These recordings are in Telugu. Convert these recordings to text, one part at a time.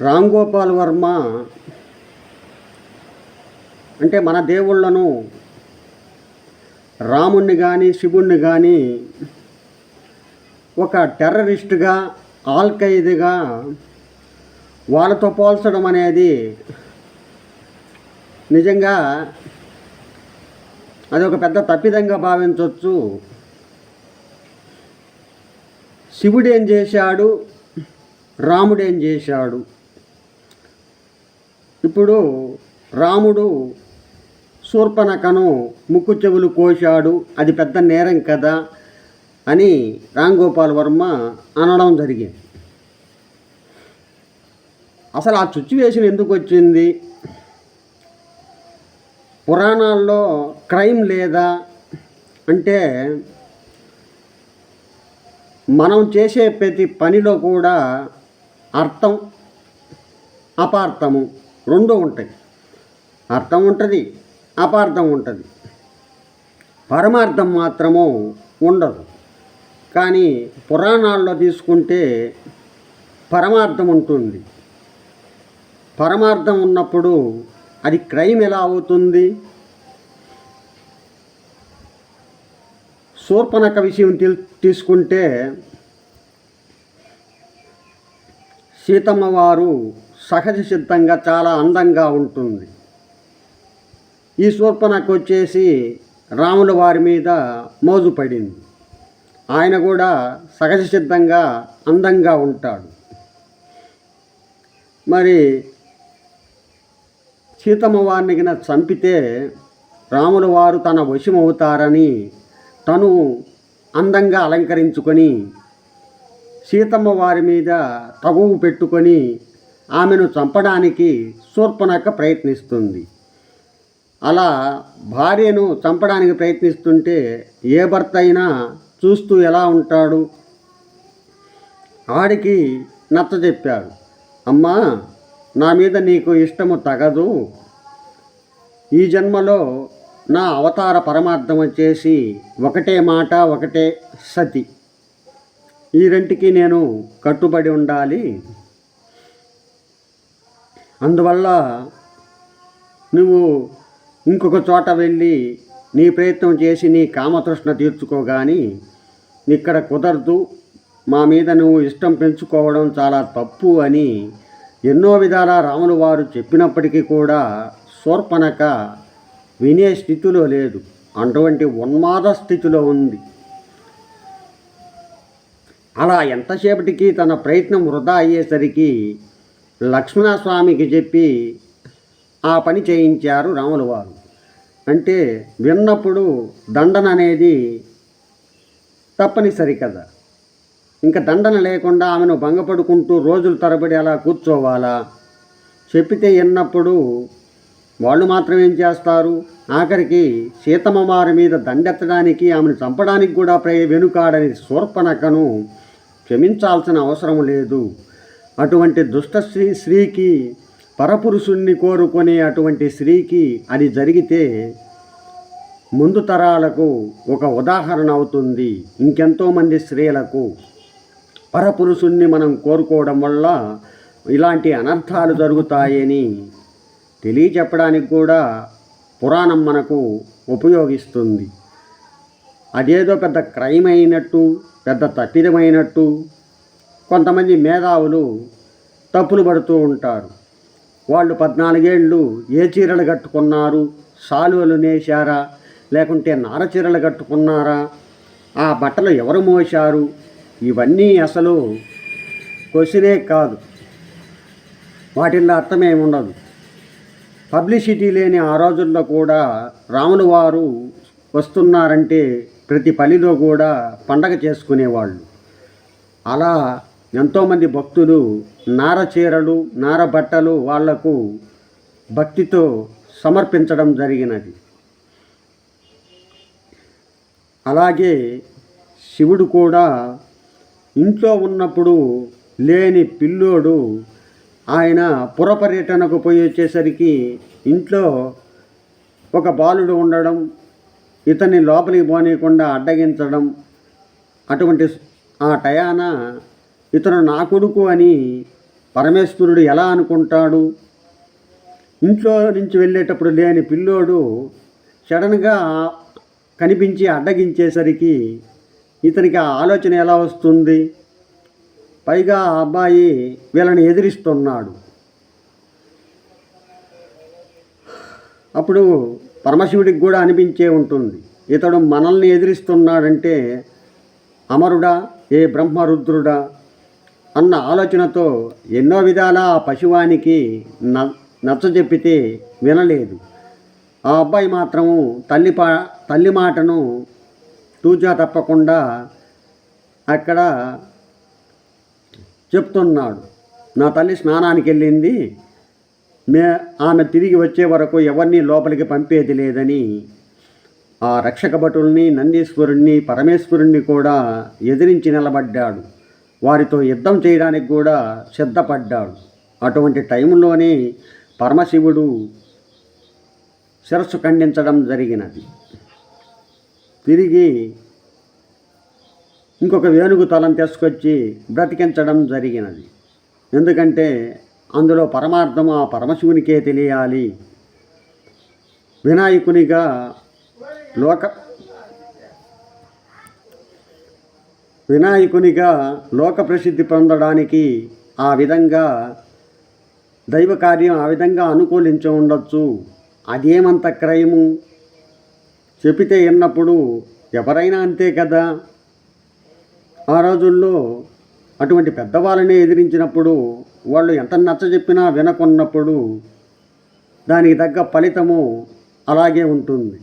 రామ్ గోపాల్ వర్మ అంటే మన దేవుళ్ళను రాముణ్ణి కానీ శివుణ్ణి కానీ ఒక టెర్రరిస్ట్గా ఆల్ఖైదుగా వాళ్ళతో పోల్చడం అనేది నిజంగా అది ఒక పెద్ద తప్పిదంగా భావించవచ్చు శివుడు ఏం చేశాడు? రాముడు ఏం చేశాడు? ఇప్పుడు రాముడు శూర్పణకను ముక్కు చెవులు కోశాడు. అది పెద్ద నేరం కదా అని రామ్ గోపాల్ వర్మ అనడం జరిగింది. అసలు ఆ సిచ్యువేషన్ ఎందుకు వచ్చింది? పురాణాల్లో క్రైమ్ లేదా? అంటే మనం చేసే ప్రతి పనిలో కూడా అర్థం అపార్థము. రెండు ఉంటాయి అర్థం ఉంటుంది అపార్థం ఉంటుంది. పరమార్థం మాత్రము ఉండదు. కానీ పురాణాల్లో తీసుకుంటే పరమార్థం ఉంటుంది. పరమార్థం ఉన్నప్పుడు అది క్రైమ్ ఎలా అవుతుంది? శూర్పణక విషయం తీ- తీసుకుంటే సీతమ్మ వారు సహజ సిద్ధంగా చాలా అందంగా ఉంటుంది. ఈ శూర్పణకు వచ్చేసి రాముల వారి మీద మోజు పడింది. ఆయన కూడా సహజ సిద్ధంగా అందంగా ఉంటాడు. మరి సీతమ్మ వారిని గిన చంపితే రాముల వారు తన వశమవుతారని తను అందంగా అలంకరించుకొని సీతమ్మ వారి మీద తగువు పెట్టుకొని ఆమెను చంపడానికి శూర్పణక ప్రయత్నిస్తుంది. అలా భార్యను చంపడానికి ప్రయత్నిస్తుంటే ఏ భర్త అయినా చూస్తూ ఎలా ఉంటాడు? ఆడికి నచ్చ చెప్పాడు. అమ్మా నా మీద నీకు ఇష్టము తగదు. ఈ జన్మలో నా అవతార పరమార్థం వచ్చేసి ఒకటే మాట ఒకటే సతి. ఈ రెంటికి నేను కట్టుబడి ఉండాలి. అందువల్ల నువ్వు ఇంకొక చోట వెళ్ళి నీ ప్రయత్నం చేసి నీ కామతృష్ణ తీర్చుకో కానీ ఇక్కడ కుదరదు. మా మీద నువ్వు ఇష్టం పెంచుకోవడం చాలా తప్పు అని ఎన్నో విధాల రాములు వారు చెప్పినప్పటికీ కూడా శూర్పణక వినే స్థితిలో లేదు. అటువంటి ఉన్మాద స్థితిలో ఉంది. అలా ఎంతసేపటికి తన ప్రయత్నం వృధా అయ్యేసరికి లక్ష్మణస్వామికి చెప్పి ఆ పని చేయించారు రాములు వారు. అంటే విన్నప్పుడు దండన అనేది తప్పనిసరి కదా. ఇంకా దండన లేకుండా ఆమెను భంగపడుకుంటూ రోజుల తరబడి అలా కూర్చోవాలా? చెప్పితే విన్నప్పుడు వాళ్ళు మాత్రం ఏం చేస్తారు? ఆఖరికి సీతమ్మ వారి మీద దండెత్తడానికి ఆమెను చంపడానికి కూడా ప్రయ వెనుకాడని శూర్పణకను క్షమించాల్సిన అవసరం లేదు. అటువంటి దుష్ట స్త్రీ స్త్రీకి పరపురుషుణ్ణి కోరుకునే అటువంటి స్త్రీకి అది జరిగితే ముందు తరాలకు ఒక ఉదాహరణ అవుతుంది. ఇంకెంతోమంది స్త్రీలకు పరపురుషుణ్ణి మనం కోరుకోవడం వల్ల ఇలాంటి అనర్థాలు జరుగుతాయని తెలియచెప్పడానికి కూడా పురాణం మనకు ఉపయోగిస్తుంది. అదేదో పెద్ద క్రైమ్ అయినట్టు పెద్ద తప్పిదమైనట్టు కొంతమంది మేధావులు తప్పులు పడుతూ ఉంటారు. వాళ్ళు పద్నాలుగేళ్ళు ఏ చీరలు కట్టుకున్నారు? సాలువలు నేశారా? లేకుంటే నార చీరలు కట్టుకున్నారా? ఆ బట్టలు ఎవరు మోశారు? ఇవన్నీ అసలు క్వశ్చనే కాదు. వాటిల్లో అర్థమేముండదు పబ్లిసిటీ లేని ఆ రోజుల్లో కూడా రాములు వారు వస్తున్నారంటే ప్రతి పనిలో కూడా పండగ చేసుకునేవాళ్ళు. అలా ఎంతోమంది భక్తులు నార చీరలు నార బట్టలు వాళ్ళకు భక్తితో సమర్పించడం జరిగినది. అలాగే శివుడు కూడా ఇంట్లో ఉన్నప్పుడు లేని పిల్లోడు ఆయన పురపర్యటనకు పోయి వచ్చేసరికి ఇంట్లో ఒక బాలుడు ఉండడం ఇతన్ని లోపలికి పోనీయకుండా అడ్డగించడం అటువంటి ఆ టయాన ఇతను నా కొడుకు అని పరమేశ్వరుడు ఎలా అనుకుంటాడు? ఇంట్లో నుంచి వెళ్ళేటప్పుడు లేని పిల్లోడు సడన్గా కనిపించి అడ్డగించేసరికి ఇతనికి ఆ ఆలోచన ఎలా వస్తుంది? పైగా ఆ అబ్బాయి వీళ్ళని ఎదిరిస్తున్నాడు. అప్పుడు పరమశివుడికి కూడా అనిపించే ఉంటుంది. ఇతడు మనల్ని ఎదిరిస్తున్నాడంటే అమరుడా? ఏ బ్రహ్మరుద్రుడా? అన్న ఆలోచనతో ఎన్నో విధాల ఆ పశువానికి న నచ్చజెప్పితే వినలేదు. ఆ అబ్బాయి మాత్రము తల్లి పా తల్లి మాటను తూచా తప్పకుండా అక్కడ చెప్తున్నాడు. నా తల్లి స్నానానికి వెళ్ళింది. మే ఆమె తిరిగి వచ్చే వరకు ఎవరిని లోపలికి పంపేది లేదని ఆ రక్షక భటుల్ని నందీశ్వరుణ్ణి పరమేశ్వరుణ్ణి కూడా ఎదిరించి నిలబడ్డాడు. వారితో యుద్ధం చేయడానికి కూడా సిద్ధపడ్డాడు. అటువంటి టైంలోనే పరమశివుడు శిరస్సు ఖండించడం జరిగినది. తిరిగి ఇంకొక వేణుగు తలం తీసుకొచ్చి బ్రతికించడం జరిగినది. ఎందుకంటే అందులో పరమార్థం ఆ పరమశివునికే తెలియాలి. వినాయకునిగా లోక వినాయకునిగా లోక ప్రసిద్ధి పొందడానికి ఆ విధంగా దైవ కార్యం ఆ విధంగా అనుకూలించి ఉండొచ్చు. అదేమంత క్రయము? చెబితే విన్నప్పుడు ఎవరైనా అంతే కదా? ఆ రోజుల్లో అటువంటి పెద్దవాళ్ళని ఎదిరించినప్పుడు వాళ్ళు ఎంత నచ్చ చెప్పినా వినకున్నప్పుడు దానికి తగ్గ ఫలితము అలాగే ఉంటుంది.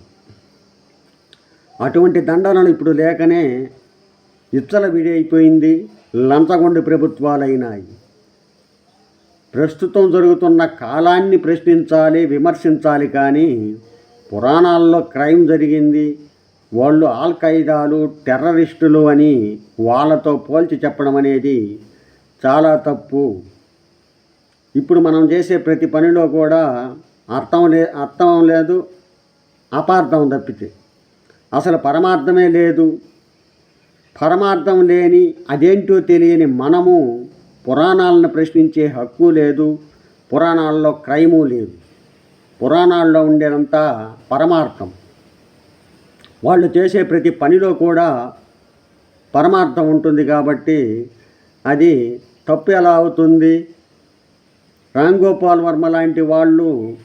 అటువంటి దండనలు ఇప్పుడు లేకనే ఇచ్చల విడైపోయింది లంచగొండి ప్రభుత్వాలైనాయి. ప్రస్తుతం జరుగుతున్న కాలాన్ని ప్రశ్నించాలి విమర్శించాలి కానీ పురాణాల్లో క్రైమ్ జరిగింది. వాళ్ళు ఆల్ ఖైదాలు టెర్రరిస్టులు అని వాళ్ళతో పోల్చి చెప్పడం అనేది చాలా తప్పు. ఇప్పుడు మనం చేసే ప్రతి పనిలో కూడా అర్థం లే అర్థం లేదు అపార్థం తప్పితే. అసలు పరమార్థమే లేదు. పరమార్థం లేని అదేంటో తెలియని మనము పురాణాలను ప్రశ్నించే హక్కు లేదు పురాణాల్లో క్రైము లేదు. పురాణాల్లో ఉండేదంత పరమార్థం. వాళ్ళు చేసే ప్రతి పనిలో కూడా పరమార్థం ఉంటుంది కాబట్టి అది తప్పు ఎలా అవుతుంది? రామ్ గోపాల్ వర్మ లాంటి వాళ్ళు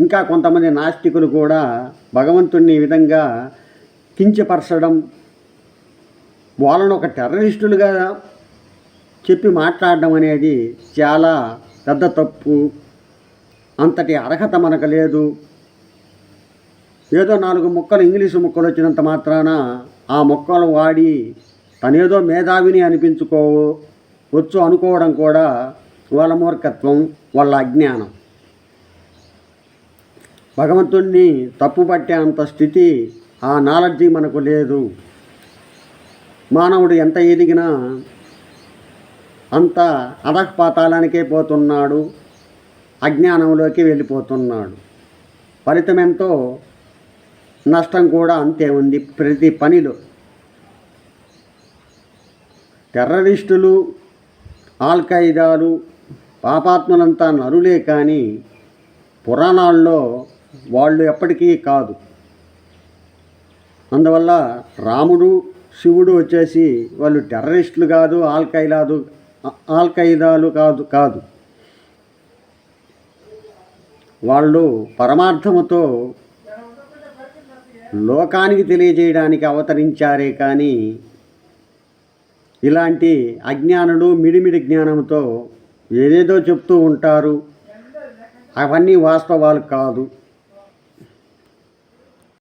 ఇంకా కొంతమంది నాస్తికులు కూడా భగవంతుణ్ణి ఈ విధంగా కించపరచడం వాళ్ళను ఒక టెర్రరిస్టులుగా చెప్పి మాట్లాడడం అనేది చాలా పెద్ద తప్పు. అంతటి అర్హత మనకు లేదు. ఏదో నాలుగు ముక్కలు ఇంగ్లీషు ముక్కలు వచ్చినంత మాత్రాన ఆ మొక్కలు వాడి తనేదో మేధావిని అనిపించుకో వచ్చు అనుకోవడం కూడా వాళ్ళ మూర్ఖత్వం వాళ్ళ అజ్ఞానం. భగవంతుణ్ణి తప్పుపట్టే అంత స్థితి ఆ నాలెడ్జి మనకు లేదు. మానవుడు ఎంత ఎదిగినా అంత అధఃపాతాళానికే పోతున్నాడు అజ్ఞానంలోకి వెళ్ళిపోతున్నాడు. ఫలితం ఎంతో నష్టం కూడా అంతే ఉంది ప్రతి పనిలో. టెర్రరిస్టులు ఆల్ఖైదాలు పాపాత్ములంతా నరులే కానీ పురాణాల్లో వాళ్ళు ఎప్పటికీ కాదు. అందువల్ల రాముడు శివుడు వచ్చేసి వాళ్ళు టెర్రరిస్టులు కాదు ఆల్ఖైదాలు ఆల్ఖైదాలు కాదు కాదు. వాళ్ళు పరమార్థముతో లోకానికి తెలియజేయడానికి అవతరించారే కానీ ఇలాంటి అజ్ఞానులు మిడిమిడి జ్ఞానంతో ఏదేదో చెప్తూ ఉంటారు. అవన్నీ వాస్తవాలు కాదు.